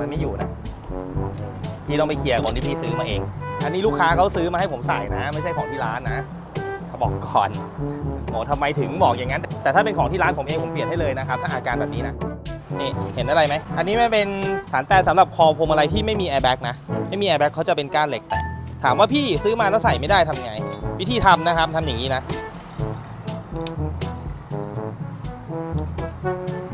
มันไม่อยู่นะพี่ต้องไปเคลียร์ก่อนที่พี่ซื้อมาเอง อันนี้ลูกค้าเขาซื้อมาให้ผมใส่นะ ไม่ใช่ของที่ร้านนะเขาบอกก่อนบอกทำไมถึงบอกอย่างนั้น แต่ถ้าเป็นของที่ร้านผมเองผมเปลี่ยนให้เลยนะครับถ้าอาการแบบนี้นะนี่เห็นอะไรไหม อันนี้มันเป็นฐานแต่สำหรับคอพวงมาลัยที่ไม่มีแอร์แบ็กนะ ไม่มีแอร์แบ็กเขาจะเป็นก้านเหล็กแตะถามว่าพี่ซื้อมาแล้วใส่ไม่ได้ทำไง วิธีทำนะครับทำอย่างนี้นะ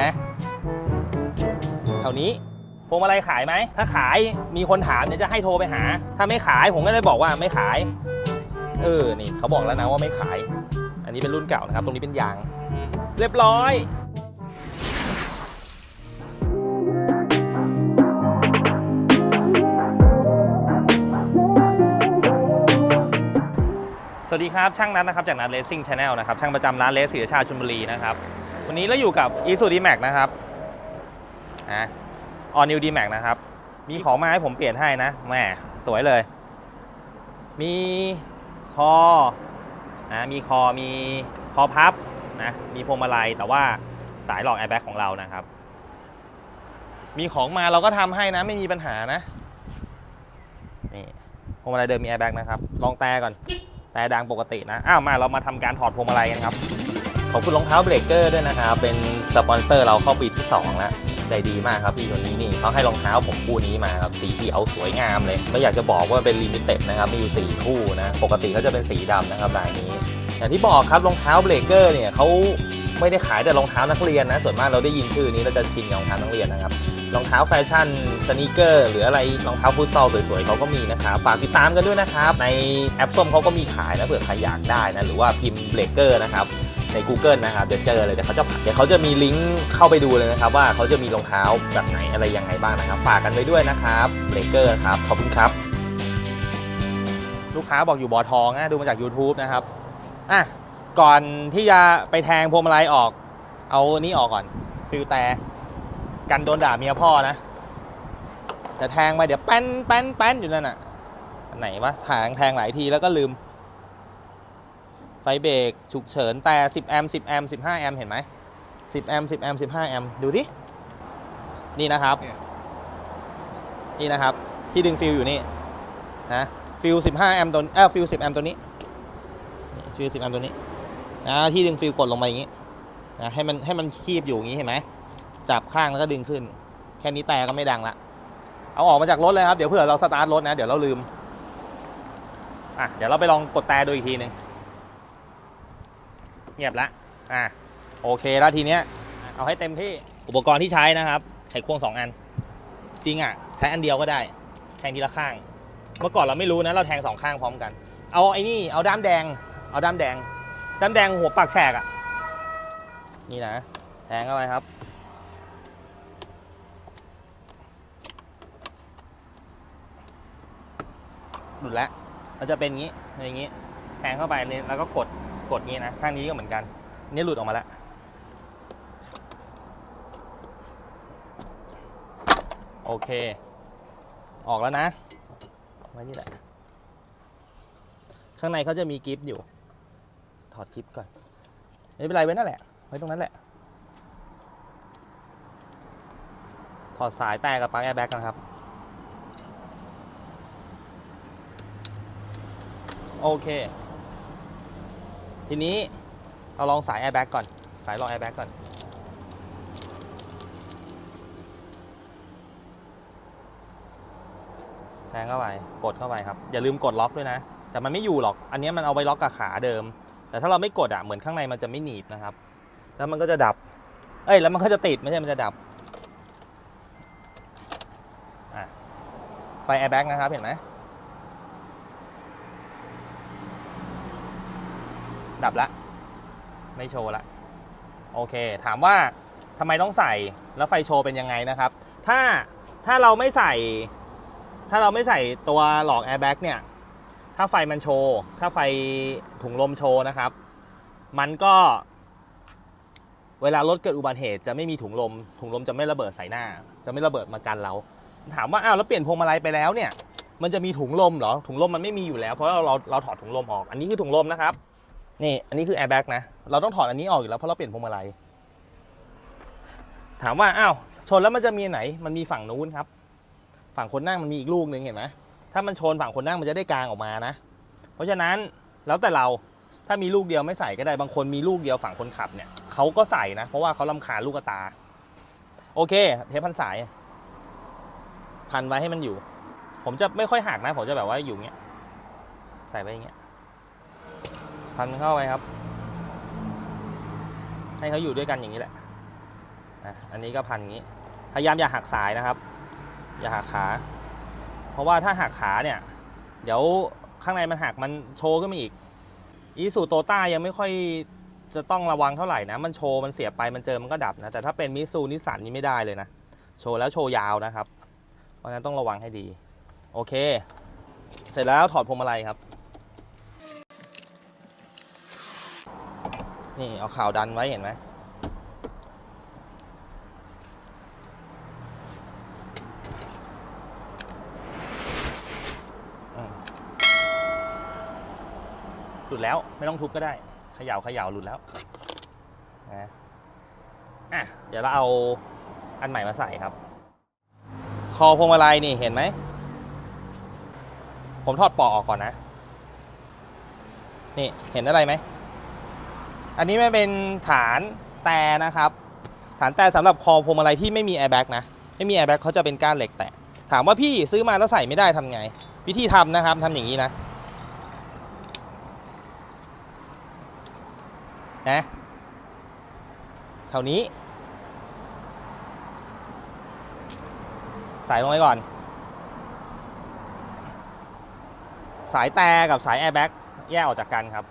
นะเท่านี้ วงมาลัยขายไหม ถ้าขายมีคนถามเนี่ยจะให้โทรไปหา ถ้าไม่ขายผมก็เลยบอกว่าไม่ขาย เออ นี่เขาบอกแล้วนะว่าไม่ขาย อันนี้เป็นรุ่นเก่านะครับ ตรงนี้เป็นยาง เรียบร้อยสวัสดีครับ ช่างนัทนะครับ จากนัทเลสซิ่งชาแนลนะครับ ช่างประจำร้านเลสศรีราชาชลบุรีนะครับ วันนี้เราอยู่กับ i s u d m a x นะครับอะ All New D Max นะครับ มีของมาให้ผมเปลี่ยนให้นะแหมสวยเลย มีคอนะมีคอมีคอพับนะมีพวงมาลัยแต่ว่าสายหลอกแอร์แบ็กของเรานะครับ มีของมาเราก็ทำให้นะไม่มีปัญหานะนี่พวงมาลัยเดิมมีแอร์แบ็กนะครับลองแต่ก่อนแต่ดังปกตินะอ้าวมาเรามาทำการถอดพวงมาลัยกันครับขอบคุณรองเท้าเบรกเกอร์ด้วยนะครับเป็นสปอนเซอร์เราเข้าปีที่2แล้ว ใจดีมากครับพี่คนนี้นี่เขาให้รองเท้าผมคู่นี้มาครับสีเขียวสวยงามเลย ไม่อยากจะบอกว่าเป็นลิมิเต็ดนะครับมีอยู่ 4 คู่นะ ปกติเขาจะเป็นสีดำนะครับลายนี้ อย่างที่บอกครับรองเท้าเบรกเกอร์เนี่ยเขาไม่ได้ขายแต่รองเท้านักเรียนนะ ส่วนมากเราได้ยินชื่อนี้เราจะชินกับรองเท้านักเรียนนะครับรองเท้าแฟชั่นสนีเกอร์หรืออะไรรองเท้าฟุตซอลสวยๆเขาก็มีนะครับฝากติดตามกันด้วยนะครับในแอปส้มเขาก็มีขายนะเผื่อใครอยากได้นะหรือว่าพิมพ์เบรกเกอร์นะครับ ใน Google นะครับเดี๋ยวเจอเลยเดี๋ยวเขาจะเดี๋ยวเขาจะมีลิงก์เข้าไปดูเลยนะครับ ว่าเขาจะมีรองเท้าแบบไหนอะไรยังไงบ้างนะครับ ฝากกันไว้ด้วยนะครับเบเกอร์ครับขอบคุณครับ ลูกค้าบอกอยู่บ่อทองนะดูมาจาก YouTube นะครับอะก่อนที่จะไปแทงพวงมาลัยออก เอานี่ออกก่อน ฟิลแต่กันโดนด่าเมียพ่อนะแต่แทงไปเดี๋ยวแป้นแป้นแป้นอยู่นั่นน่ะไหนวะแทงแทงหลายทีแล้วก็ลืม ไฟเบรกฉุกเฉินแต่ 10 แอมป์ 10 แอมป์ 15 แอมป์ เห็นไหม 10 แอมป์ 10 แอมป์ 15 แอมป์ ดูดิ นี่นะครับ นี่นะครับ ที่ดึงฟิลอยู่นี่ นะ ฟิล 15 แอมป์ตัวเออฟิล 10 แอมป์ตัวนี้นี่ฟิล 10 แอมป์ตัวนี้ นะ ที่ดึงฟิลกดลงไปอย่างนี้ นะ ให้มันให้มันคีบอยู่อย่างนี้เห็นไหม จับข้างแล้วก็ดึงขึ้น แค่นี้แต่ก็ไม่ดังละ เอาออกมาจากรถเลยครับ เดี๋ยวเผื่อเราสตาร์ทรถนะ เดี๋ยวเราลืม อะ เดี๋ยวเราไปลองกดแต่ดูอีกทีหนึ่ง เงียบละอะโอเคแล้วทีเนี้ยเอาให้เต็มที่อุปกรณ์ที่ใช้นะครับ ไขควงสองอัน จริงอะ ใช้อันเดียวก็ได้ แทงทีละข้าง เมื่อก่อนเราไม่รู้นะ เราแทงสองข้างพร้อมกัน เอาไอ้นี่เอาด้ามแดง เอาด้ามแดง ด้ามแดงหัวปากแฉกอะ นี่นะ แทงเข้าไปครับ หลุดแล้วมันจะเป็นอย่างนี้ อย่างนี้ แทงเข้าไปนี่แล้วก็กด กดงี้นะ ข้างนี้ก็เหมือนกัน นี่หลุดออกมาแล้ว โอเค ออกแล้วนะไว้นี่แหละ ข้างในเขาจะมีกิฟต์อยู่ ถอดกิฟต์ก่อน ไม่เป็นไรไว้นั่นแหละ ไว้ตรงนั้นแหละ ถอดสายแต่กับปลั๊กแอร์แบ็กกันครับ โอเค ทีนี้เราลองสายแอร์แบ็กก่อน สายรองแอร์แบ็กก่อน แทงเข้าไป กดเข้าไปครับ อย่าลืมกดล็อกด้วยนะ แต่มันไม่อยู่หรอก อันนี้มันเอาไว้ล็อกกับขาเดิม แต่ถ้าเราไม่กดอะ เหมือนข้างในมันจะไม่หนีบนะครับ แล้วมันก็จะดับ เอ้ย แล้วมันก็จะติด ไม่ใช่ มันจะดับไฟแอร์แบ็กนะครับ เห็นไหม ดับละ ไม่โชว์ละ โอเค ถามว่าทำไมต้องใส่แล้วไฟโชว์เป็นยังไงนะครับ ถ้าถ้าเราไม่ใส่ ถ้าเราไม่ใส่ตัวหลอกแอร์แบ็กเนี่ย ถ้าไฟมันโชว์ ถ้าไฟถุงลมโชว์นะครับ มันก็เวลารถเกิดอุบัติเหตุจะไม่มีถุงลม ถุงลมจะไม่ระเบิดใส่หน้า จะไม่ระเบิดมากันเรา ถามว่าอ้าวแล้วเปลี่ยนพวงมาลัยไปแล้วเนี่ย มันจะมีถุงลมเหรอ ถุงลมมันไม่มีอยู่แล้ว เพราะเราเราเราถอดถุงลมออก อันนี้คือถุงลมนะครับ นี่อันนี้คือแอร์แบ็กนะ เราต้องถอดอันนี้ออกอยู่แล้ว เพราะเราเปลี่ยนพวงมาลัย ถามว่าอ้าวชนแล้วมันจะมีไหน มันมีฝั่งนู้นครับ ฝั่งคนนั่งมันมีอีกลูกหนึ่งเห็นไหมถ้ามันชนฝั่งคนนั่งมันจะได้กลางออกมานะ เพราะฉะนั้นแล้วแต่เราถ้ามีลูกเดียวไม่ใส่ก็ได้บางคนมีลูกเดียวฝั่งคนขับเนี่ยเขาก็ใส่นะ เพราะว่าเขาลำคาญลูกกระตา โอเค เทปพันสาย พันไว้ให้มันอยู่ ผมจะไม่ค่อยหักนะ ผมจะแบบว่าอยู่เงี้ยใส่ไว้อย่างเงี้ย พันเข้าไปครับ ให้เขาอยู่ด้วยกันอย่างนี้แหละอันนี้ก็พันอย่างนี้ พยายามอย่าหักสายนะครับ อย่าหักขา เพราะว่าถ้าหักขาเนี่ย เดี๋ยวข้างในมันหักมันโชว์ขึ้นมาอีก อีสูโตต้ายังไม่ค่อยจะต้องระวังเท่าไหร่นะ มันโชว์มันเสียไปมันเจอมันก็ดับนะ แต่ถ้าเป็นมิซูนิสันนี่ไม่ได้เลยนะ โชว์แล้วโชว์ยาวนะครับ เพราะฉะนั้นต้องระวังให้ดี โอเค เสร็จแล้วถอดพวงมาลัยครับ นี่เอาข่าวดันไว้เห็นไหมหลุดแล้วไม่ต้องทุบก็ได้เขย่าเขย่าหลุดแล้วนะอะเดี๋ยวเราเอาอันใหม่มาใส่ครับ คอพวงมาลัยนี่เห็นไหม ผมทอดปอกออกก่อนนะ นี่เห็นอะไรไหม อันนี้มันเป็นฐานแต่นะครับ ฐานแต่สำหรับคอพวงมาลัยที่ไม่มีแอร์แบ็กนะ ไม่มีแอร์แบ็กเขาจะเป็นก้านเหล็กแตะถามว่าพี่ซื้อมาแล้วใส่ไม่ได้ทำไง วิธีทำนะครับทำอย่างนี้นะนะเท่านี้ใส่ลงไปก่อน สายแต่กับสายแอร์แบ็กแยกออกจากกันครับ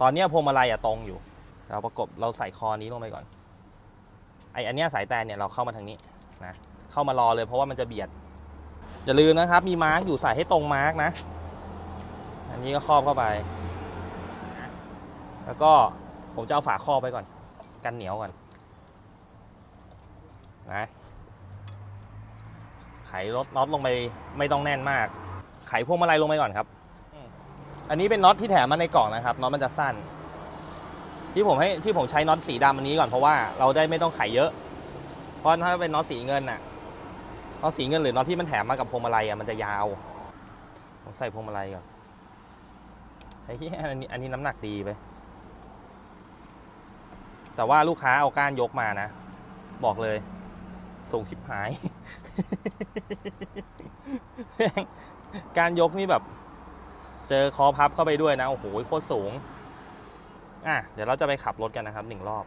ตอนนี้พวงมาลัยอะตรงอยู่ เราประกบเราใส่คอนี้ลงไปก่อน ไออันเนี้ยสายแต่เนี่ยเราเข้ามาทางนี้นะ เข้ามารอเลยเพราะว่ามันจะเบียด อย่าลืมนะครับ มีมาร์กอยู่ใส่ให้ตรงมาร์กนะ อันนี้ก็ครอบเข้าไป แล้วก็ผมจะเอาฝาครอบไปก่อน กันเหนียวก่อนนะไขรถน็อตลงไปไม่ต้องแน่นมาก ไขพวงมาลัยลงไปก่อนครับ อันนี้เป็นน็อตที่แถมมาในกล่องนะครับน็อตมันจะสั้น ที่ผมให้ที่ผมใช้น็อตสีดำอันนี้ก่อนเพราะว่าเราได้ไม่ต้องไขเยอะ เพราะถ้าเป็นน็อตสีเงินน่ะน็อตสีเงินหรือน็อตที่มันแถมมากับพวงมาลัยอะมันจะยาวผมใส่พวงมาลัยก่อนไอ้ที่อันนี้อันนี้น้ำหนักดีไปแต่ว่าลูกค้าเอาก้านยกมานะ บอกเลย ส่งชิบหาย การยกนี่แบบ เจอคอพับเข้าไปด้วยนะ โอ้โหโคตรสูง อะเดี๋ยวเราจะไปขับรถกันนะครับหนึ่งรอบ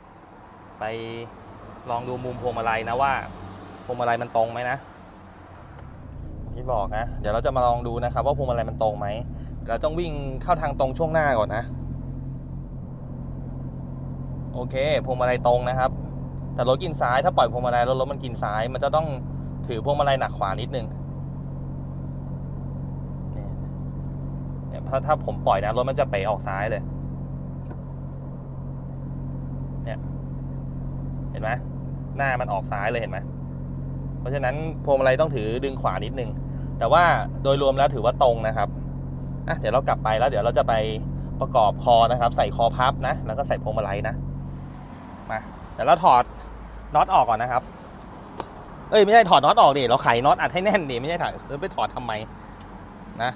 ไปลองดูมุมพวงมาลัยนะว่าพวงมาลัยมันตรงไหมนะที่บอกนะเดี๋ยวเราจะมาลองดูนะครับ ว่าพวงมาลัยมันตรงไหมเราต้องวิ่งเข้าทางตรงช่วงหน้าก่อนนะโอเคพวงมาลัยตรงนะครับ แต่รถกินซ้ายถ้าปล่อยพวงมาลัยแล้วรถมันกินซ้าย มันจะต้องถือพวงมาลัยหนักขวานิดนึงเนี่ยถ้าถ้าผมปล่อยนะรถมันจะเป๋ออกซ้ายเลย เห็นไหมหน้ามันออกซ้ายเลยเห็นไหมเพราะฉะนั้นพวงมาลัยต้องถือดึงขวานิดนึง แต่ว่าโดยรวมแล้วถือว่าตรงนะครับอะเดี๋ยวเรากลับไปแล้วเดี๋ยวเราจะไปประกอบคอนะครับ ใส่คอพับนะ แล้วก็ใส่พวงมาลัยนะมาเดี๋ยวเราถอดน็อตออกก่อนนะครับ เอ้ยไม่ใช่ถอดน็อตออกดิเราไขน็อตอัดให้แน่นดิไม่ใช่ถอดเออไปถอดทำไมนะ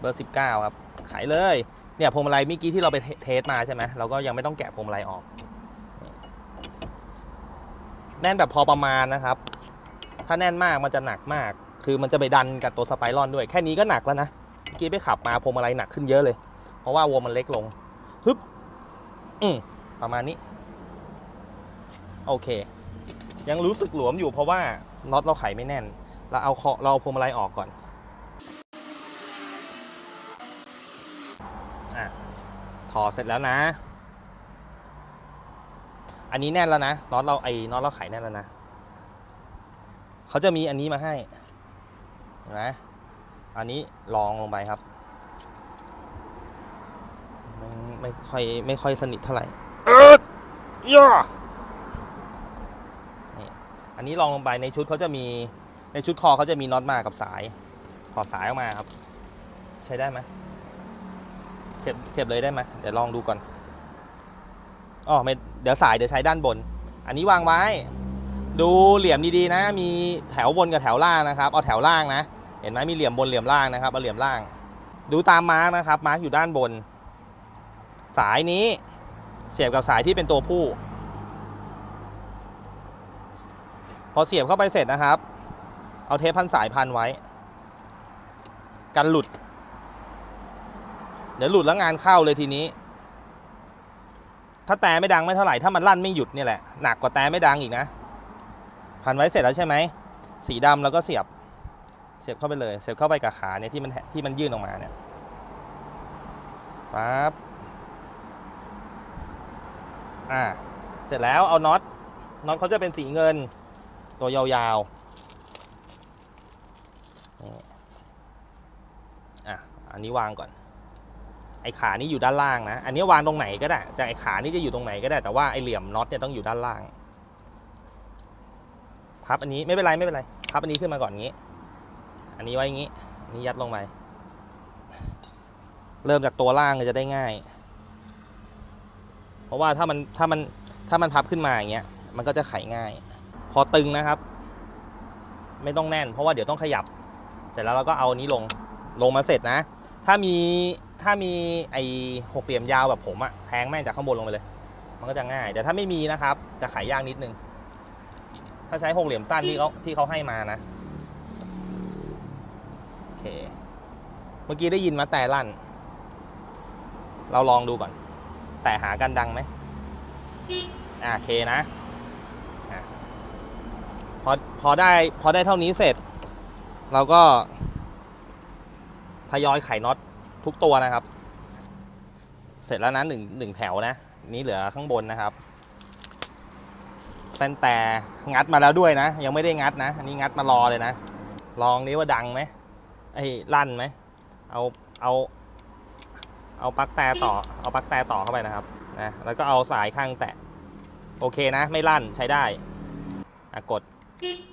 เบอร์ 19 ครับไขเลย เนี่ยพวงมาลัยเมื่อกี้ที่เราไปเทสมาใช่ไหมเราก็ยังไม่ต้องแกะพวงมาลัยออก แน่นแบบพอประมาณนะครับ ถ้าแน่นมากมันจะหนักมาก คือมันจะไปดันกับตัวสไปรอนด้วย แค่นี้ก็หนักแล้วนะเมื่อกี้ไปขับมาพวงมาลัยหนักขึ้นเยอะเลย เพราะว่าวงมันเล็กลงฮึบอืมประมาณนี้ โอเค ยังรู้สึกหลวมอยู่เพราะว่าน็อตเราไขไม่แน่น เราเอาเคาะเราเอาพวงมาลัยออกก่อนอะถอดเสร็จแล้วนะ อันนี้แน่นแล้วนะน็อตเราไอ้น็อตเราไขแน่นแล้วนะเขาจะมีอันนี้มาให้เห็นไหมอันนี้ลองลงไปครับ ไม่ไม่ค่อยไม่ค่อยสนิทเท่าไหร่เออย่านี่อันนี้ลองลงไปในชุดเขาจะมีในชุดคอเขาจะมีน็อตมากับสายถอดสายออกมาครับ ใช้ได้ไหมเสียบเสียบเลยได้ไหมเดี๋ยวลองดูก่อนอ๋อไม่ เดี๋ยวสายเดี๋ยวใช้ด้านบน อันนี้วางไว้ ดูเหลี่ยมดีๆนะ มีแถวบนกับแถวล่างนะครับ เอาแถวล่างนะ เห็นไหมมีเหลี่ยมบนเหลี่ยมล่างนะครับ เอาเหลี่ยมล่าง ดูตามมาร์กนะครับ มาร์กอยู่ด้านบน สายนี้เสียบกับสายที่เป็นตัวผู้ พอเสียบเข้าไปเสร็จนะครับ เอาเทปพันสายพันไว้ กันหลุด เดี๋ยวหลุดแล้วงานเข้าเลยทีนี้ ถ้าแต่ไม่ดังไม่เท่าไหร่ถ้ามันลั่นไม่หยุดเนี่ยแหละหนักกว่าแต่ไม่ดังอีกนะ พันไว้เสร็จแล้วใช่ไหมสีดำแล้วก็เสียบเสียบเข้าไปเลย เสียบเข้าไปกับขาเนี่ยที่มันที่มันยื่นออกมาเนี่ยปั๊บอ่าเสร็จแล้วเอาน็อตน็อตเขาจะเป็นสีเงิน ตัวยาวๆอะอันนี้วางก่อน ไอ้ขานี่อยู่ด้านล่างนะ อันนี้วางตรงไหนก็ได้ จากไอ้ขานี่จะอยู่ตรงไหนก็ได้ แต่ว่าไอ้เหลี่ยมน็อตเนี่ยต้องอยู่ด้านล่าง พับอันนี้ไม่เป็นไรไม่เป็นไร พับอันนี้ขึ้นมาก่อนงี้ อันนี้ไว้อย่างงี้นนี้ยัดลงไป เริ่มจากตัวล่างจะได้ง่าย เพราะว่าถ้ามันถ้ามันถ้ามันพับขึ้นมาอย่างเงี้ย มันก็จะไขง่าย พอตึงนะครับ ไม่ต้องแน่น เพราะว่าเดี๋ยวต้องขยับ เสร็จแล้วเราก็เอานี้ลง ลงมาเสร็จนะ ถ้ามี ถ้ามีไอ้หกเหลี่ยมยาวแบบผมอะแทงแม่งจากข้างบนลงไปเลย มันก็จะง่าย แต่ถ้าไม่มีนะครับ จะไขยากนิดนึง ถ้าใช้หกเหลี่ยมสั้นที่เขาที่เขาให้มานะโอเค เมื่อกี้ได้ยินมาแต่ลั่น เราลองดูก่อน แต่หากันดังไหมอ่าโอเคนะอะพอพอได้พอได้เท่านี้เสร็จ เราก็ทยอยไขน็อต ทุกตัวนะครับ เสร็จแล้วนะหนึ่งหนึ่งแถวนะนี้เหลือข้างบนนะครับแต่แต่งัดมาแล้วด้วยนะ ยังไม่ได้งัดนะ อันนี้งัดมารอเลยนะ ลองนี้ว่าดังไหมไอ้ลั่นไหมเอาเอา เอาปลั๊กแต่ต่อเอาปลั๊กแต่ต่อเข้าไปนะครับนะแล้วก็เอาสายข้างแตะโอเคนะ ไม่ลั่นใช้ได้อะกด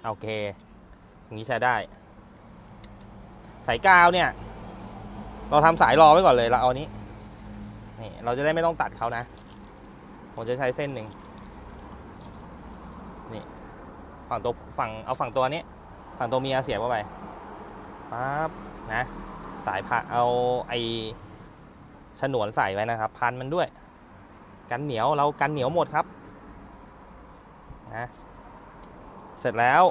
โอเคอย่างนี้ใช้ได้ สายกาวเนี่ย เราทำสายรอไว้ก่อนเลยเราเอานี้นี่เราจะได้ไม่ต้องตัดเขานะผมจะใช้เส้นหนึ่งนี่ฝั่งตัวฝั่งเอาฝั่งตัวนี้ฝั่งตัวเมียเสียบเข้าไปปั๊บนะสายผ่าเอาไอฉนวนใส่ไว้นะครับ พันมันด้วย กันเหนียวเรากันเหนียวหมดครับนะเสร็จแล้ว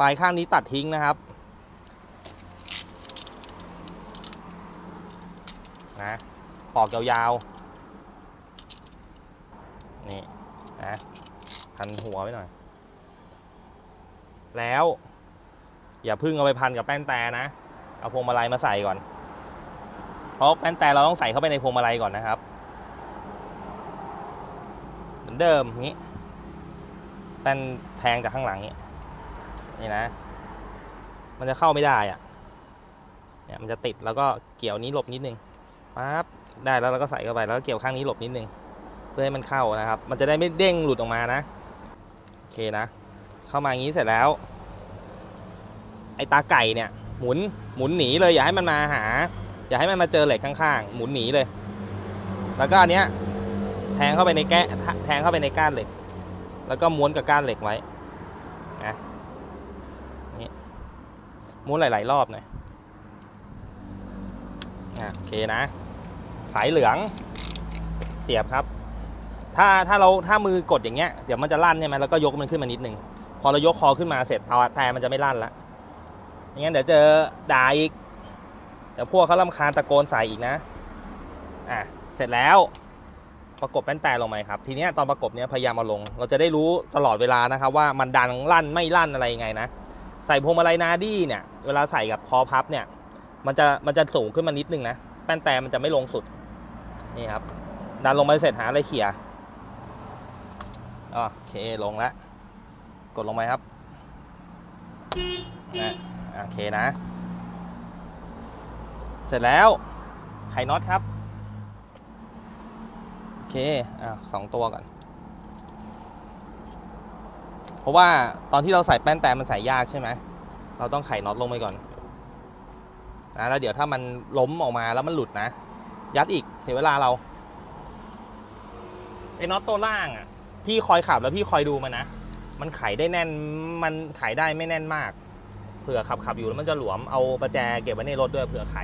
ปลายข้างนี้ตัดทิ้งนะครับ นะปอกยาวๆ นี่นะพันหัวไว้หน่อย แล้ว อย่าพึ่งเอาไปพันกับแป้นแต่นะ เอาพวงมาลัยมาใส่ก่อน เพราะแป้นแต่เราต้องใส่เข้าไปในพวงมาลัยก่อนนะครับ เหมือนเดิมงี้แป้นแทงจากข้างหลังนี้นี่นะ มันจะเข้าไม่ได้อะเนี่ยมันจะติดแล้วก็เกี่ยวนี้หลบนิดนึง ปั๊บได้แล้วเราก็ใส่เข้าไปแล้วก็เกี่ยวข้างนี้หลบนิดนึง เพื่อให้มันเข้านะครับ มันจะได้ไม่เด้งหลุดออกมานะโอเคนะ เข้ามาอย่างนี้เสร็จแล้ว ไอ้ตาไก่เนี่ยหมุนหมุนหนีเลยอย่าให้มันมาหา อย่าให้มันมาเจอเหล็กข้างๆ หมุนหนีเลย แล้วก็อันเนี้ยแทงเข้าไปในแกะแทงเข้าไปในก้านเหล็ก แล้วก็ม้วนกับก้านเหล็กไว้นะนี่ม้วนหลาย ๆ รอบหน่อยอะโอเคนะ สายเหลืองเสียบครับ ถ้าถ้าเราถ้ามือกดอย่างเงี้ยเดี๋ยวมันจะลั่นใช่ไหมแล้วก็ยกมันขึ้นมานิดนึง พอเรายกคอขึ้นมาเสร็จตาแต่มันจะไม่ลั่นละอย่างงั้นเดี๋ยวเจอด่าอีกเดี๋ยวพวกเขาลำคาญตะโกนใส่อีกนะอะเสร็จแล้วประกบแป้นแต่ลงไปครับ ทีเนี้ยตอนประกบเนี้ยพยายามเอาลง เราจะได้รู้ตลอดเวลานะครับว่ามันดังลั่นไม่ลั่นอะไรยังไงนะ ใส่พวงมาลัยนาดี้เนี่ย เวลาใส่กับคอพับเนี่ย มันจะมันจะสูงขึ้นมานิดนึงนะ แป้นแต่มันจะไม่ลงสุด นี่ครับ ดันลงไปเสร็จหาอะไรเขี่ยโอเคลงแล้วกดลงไปครับนะโอเคนะ เสร็จแล้วไขน็อตครับ โอเคอะสองตัวก่อน เพราะว่าตอนที่เราใส่แป้นแต่มันใส่ยากใช่ไหม เราต้องไขน็อตลงไปก่อนนะแล้วเดี๋ยวถ้ามันล้มออกมาแล้วมันหลุดนะ ยัดอีก เสียเวลาเราไอ้น็อตตัวล่างอะ พี่คอยขับแล้วพี่คอยดูมันนะ มันไขได้แน่น มันไขได้ไม่แน่นมาก เผื่อขับขับอยู่แล้วมันจะหลวม เอาประแจเก็บไว้ในรถด้วยเผื่อไข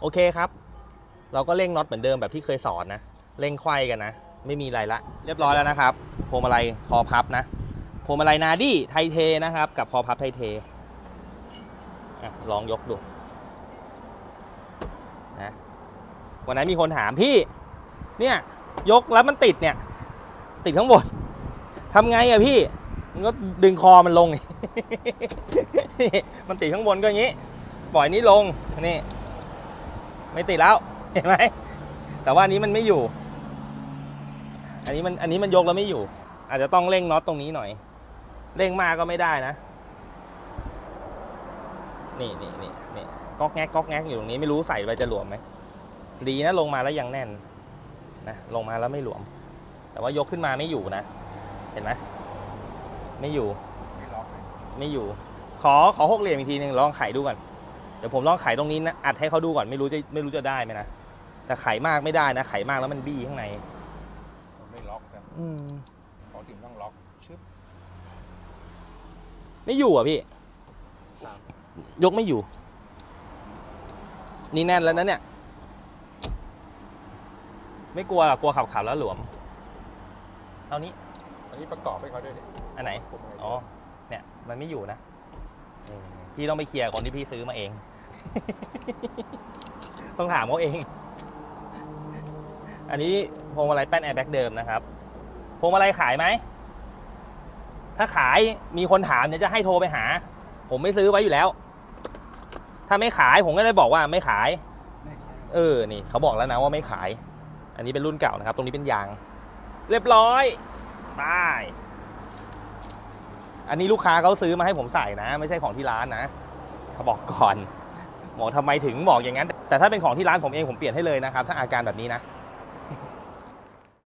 โอเคครับ เราก็เร่งน็อตเหมือนเดิมแบบที่เคยสอนนะ เร่งไขว้กันนะ ไม่มีอะไรละ เรียบร้อยแล้วนะครับพวงมาลัยคอพับนะพวงมาลัยนาดี้ไทเทนะครับ กับคอพับไทเทอะลองยกดูนะ วันนั้นมีคนถามพี่ เนี่ยยกแล้วมันติดเนี่ย ติดข้างบนทำไงอะพี่มันก็ดึงคอมันลง มันติดข้างบนก็อย่างนี้ ปล่อยนี้ลงนี่ ไม่ติดแล้วเห็นไหมแต่ว่านนี้มันไม่อยู่ อันนี้มันอันนี้มันยกแล้วไม่อยู่ อาจจะต้องเร่งน็อตตรงนี้หน่อยเร่งมากก็ไม่ได้นะ นี่นี่นี่นี่ก๊อกแงกก๊อกแงกอยู่ตรงนี้ไม่รู้ใส่ไปจะหลวมไหม ดีนะลงมาแล้วยังแน่นนะลงมาแล้วไม่หลวม แต่ว่ายกขึ้นมาไม่อยู่นะ เห็นไหมไม่อยู่ไม่ล็อกเลยไม่อยู่ ขอขอหกเหลี่ยมอีกทีหนึ่งลองไขดูก่อนเดี๋ยวผมลองไขตรงนี้นะอัดให้เขาดูก่อนไม่รู้จะไม่รู้จะได้ไหมนะแต่ไขมากไม่ได้นะไขมากแล้วมันบี้ข้างในมันไม่ล็อกนะอืมปกติมันต้องล็อกชึบไม่อยู่อะพี่ครับยกไม่อยู่ นี่แน่นแล้วนะเนี่ย ไม่กลัวหรอกกลัวขับขับแล้วหลวม เท่านี้ อันนี้ประกอบให้เขาด้วยเนี่ยอันไหน ผมให้อ๋อ เนี่ย มันไม่อยู่นะเออพี่ต้องไปเคลียร์คนที่พี่ซื้อมาเอง ต้องถามเขาเอง อันนี้พวงมาลัยแป้นแอร์แบ็กเดิมนะครับ พวงมาลัยขายไหม ถ้าขายมีคนถามเนี่ยจะให้โทรไปหา ผมไม่ซื้อไว้อยู่แล้ว ถ้าไม่ขายผมก็ได้บอกว่าไม่ขายไม่ขายเออ นี่เขาบอกแล้วนะว่าไม่ขายอั นนี้เป็นรุ่นเก่านะครับ ตรงนี้เป็นยาง เรียบร้อยไปอันนี้ลูกค้าเขาซื้อมาให้ผมใส่นะ ไม่ใช่ของที่ร้านนะเขาบอกก่อนบอกทำไมถึงบอกอย่างนั้น แต่ถ้าเป็นของที่ร้านผมเองผมเปลี่ยนให้เลยนะครับ ถ้าอาการแบบนี้นะ